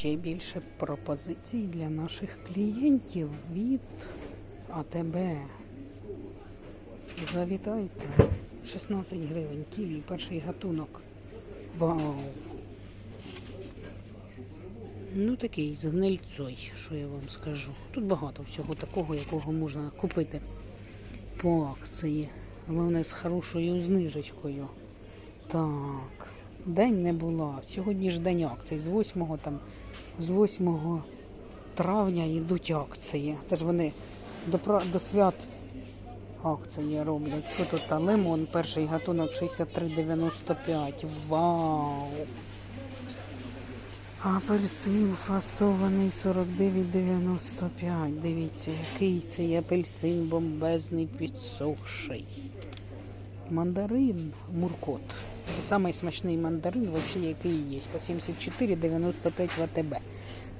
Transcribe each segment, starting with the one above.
ще більше пропозицій для наших клієнтів від АТБ. Завітайте. 16 гривень ківі, перший гатунок. Вау! Ну такий з гнильцой, що я вам скажу. Тут багато всього такого, якого можна купити по акції. Головне з хорошою знижечкою. Так, день не було. Сьогодні ж день акцій. З 8 там, з 8 травня йдуть акції. Це ж вони до, до свят акції роблять. Що тут? Та лимон, перший гатунок 63,95. Вау! Апельсин фасований 49,95. Дивіться, який цей апельсин бомбезний підсохший. Мандарин Муркот. Це самий смачний мандарин, взагалі, який є. По 74,95 в АТБ.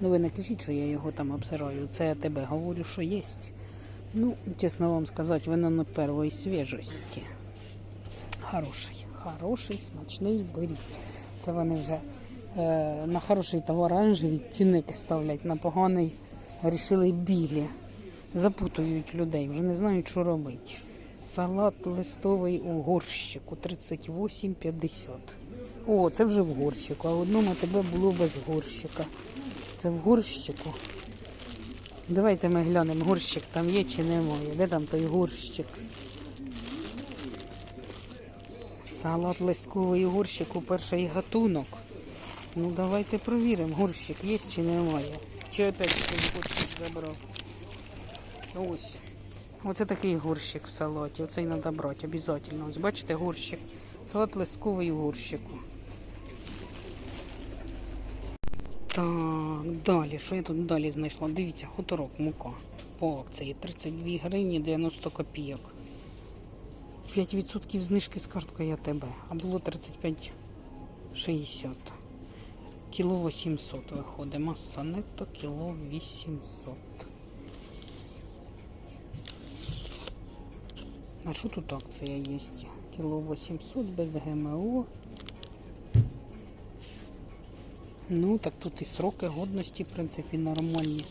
Ну ви не кажіть, що я його там обсираю. Це АТБ. Говорю, що є. Ну, чесно вам сказати, воно на першої свіжості. Хороший, хороший, смачний, беріть. Це вони вже е, на хороший товар оранжеві цінники ставлять, на поганий рішили білі. Запутують людей, вже не знають, що робити. Салат листовий у горщику 38,50. О, це вже в горщику, а одному тебе було без горщика. Це в горщику. Давайте ми глянемо, горщик там є чи немає. Де там той горщик? Салат листковий у горщику, перший гатунок. Ну давайте провіримо, горщик є чи немає. Чи опять горщик забрав? Ось. Оце такий горщик в салаті. Оцей треба брати обов'язково. Ось бачите горщик. Салат листковий у горщику. Так, далі. Що я тут далі знайшла? Дивіться, хуторок, мука. По акції 32 гривні 90 копійок. 5% знижки з карткою АТБ. А було 35,60. Кіло 800 виходить. Маса нетто кіло 800. А що тут акція є? Кіло 800 без ГМО. Ну, так тут і сроки годності, в принципі, нормальні.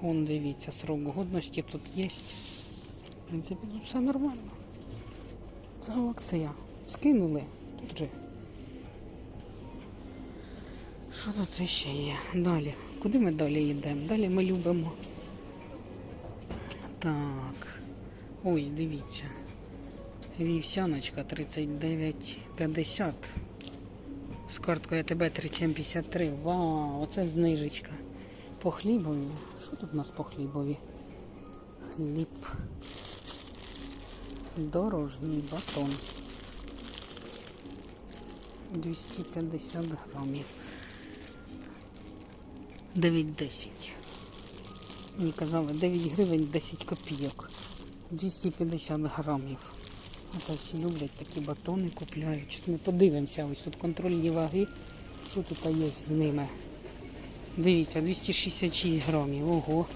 Вон, дивіться, срок годності тут є. В принципі, тут все нормально. Це акція. Скинули. Тут же. Що тут ще є? Далі. Куди ми далі йдемо? Далі ми любимо. Так. Ось, дивіться. Вівсяночка 39,50. З карткою АТБ 37,53. Вау, оце знижечка. По хлібові. Що тут у нас по хлібові? Хліб. Дорожній батон. 250 грамів. 9,10. Мені казали 9 гривень 10 копійок. 250 грамів. Оце всі люблять такі батони, купляють. Ми подивимося, ось тут контрольні ваги. Що тут є з ними? Дивіться, 266 грамів. Ого.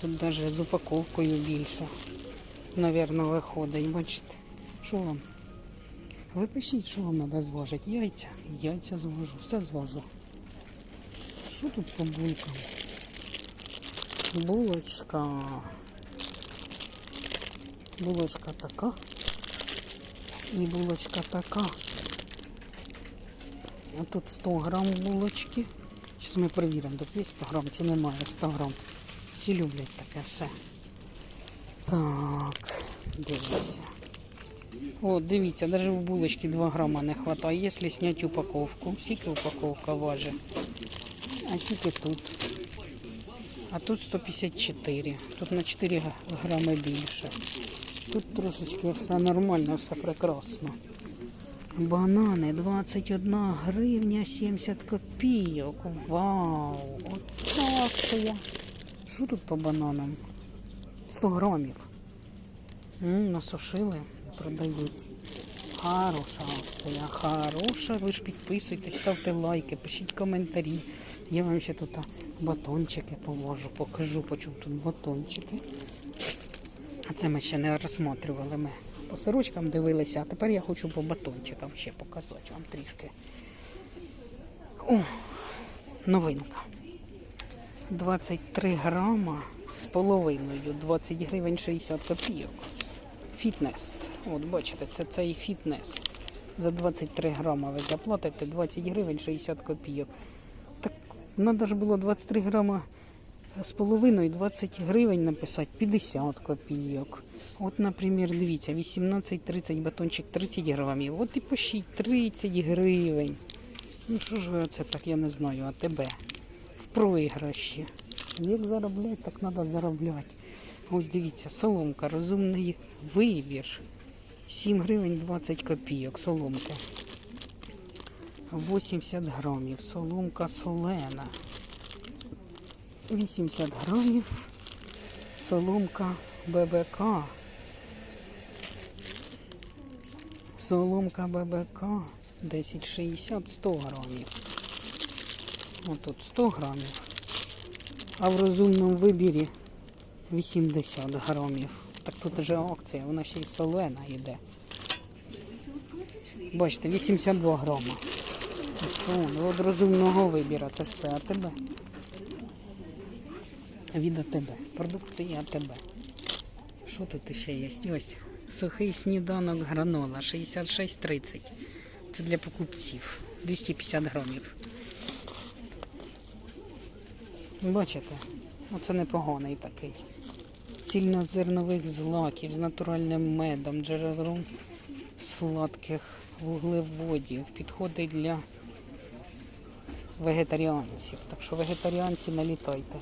Тут навіть з упаковкою більше. Навірно, виходить. Бачите? Що вам? Ви пишіть, що вам треба зважити. Яйця. Яйця звожу. Все звожу. Що тут по булкам? Булочка. Булочка така. І булочка така. А тут 100 грам булочки. Зараз ми перевіримо, тут є 100 грам чи немає 100 грам. Всі люблять таке все. Так, дивимося. О, дивіться, навіть в булочки 2 грама не вистачає, якщо зняти упаковку. Скільки упаковка важить? А тільки тут. А тут 154. Тут на 4 грами більше. Тут трошечки все нормально, все прекрасно. Банани 21 гривня 70 копійок. Вау! Оце. Що тут по бананам? 100 грамів. М, насушили, продають. Хороша акція, хороша. Ви ж підписуйтесь, ставте лайки, пишіть коментарі. Я вам ще тут батончики поможу, покажу, по чому тут батончики. Це ми ще не розсматривали. Ми по сирочкам дивилися, а тепер я хочу по батончикам ще показати вам трішки. О, новинка. 23 грама з половиною, 20 гривень 60 копійок. Фітнес. От бачите, це цей фітнес. За 23 грама ви заплатите 20 гривень 60 копійок. Так треба ж було 23 грама з половиною 20 гривень написати 50 копійок. От, наприклад, дивіться, 18-30 батончик 30 грамів. От і пишіть 30 гривень. Ну що ж ви оце так, я не знаю, а тебе в проіграші. Як заробляти, так треба заробляти. Ось дивіться, соломка, розумний вибір. 7 гривень 20 копійок, соломка. 80 грамів, соломка солена. 80 грамів, соломка ББК. Соломка ББК 10,60 100 грамів. Отут 100 грамів. А в розумному вибірі 80 грамів. Так тут вже акція, вона ще й солена йде. Бачите, 82 грама. Ну ну, розумного вибіру, це все АТБ. Від АТБ. Продукція АТБ. Що тут ще є? Ось сухий сніданок гранола 66,30. Це для покупців. 250 грамів. Бачите? Оце непоганий такий. Цільнозернових злаків з натуральним медом, джерелом сладких вуглеводів. Підходить для вегетаріанців. Так що вегетаріанці налітайте.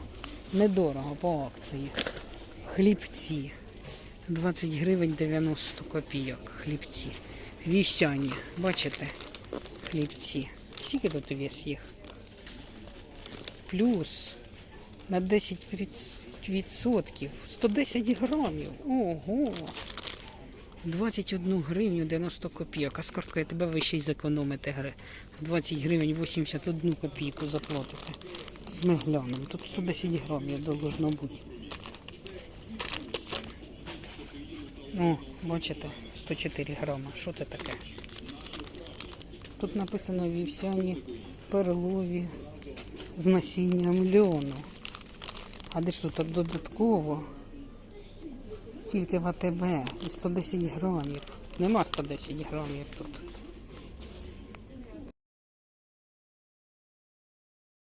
Недорого по акції. Хлібці. 20 гривень 90 копійок. Хлібці. Вівсяні. Бачите? Хлібці. Скільки тут вес їх? Плюс на 10% 110 грамів. Ого! 21 гривню 90 копійок. А з карткою тебе ви ще й зекономите гри. 20 гривень 81 копійку заплатите. З мегляном. Тут 110 грамів должно бути. О, бачите, 104 грама. Що це таке? Тут написано вівсяні перлові з насінням льону. А де ж тут додатково? Тільки в АТБ 110 грамів. Нема 110 грамів тут.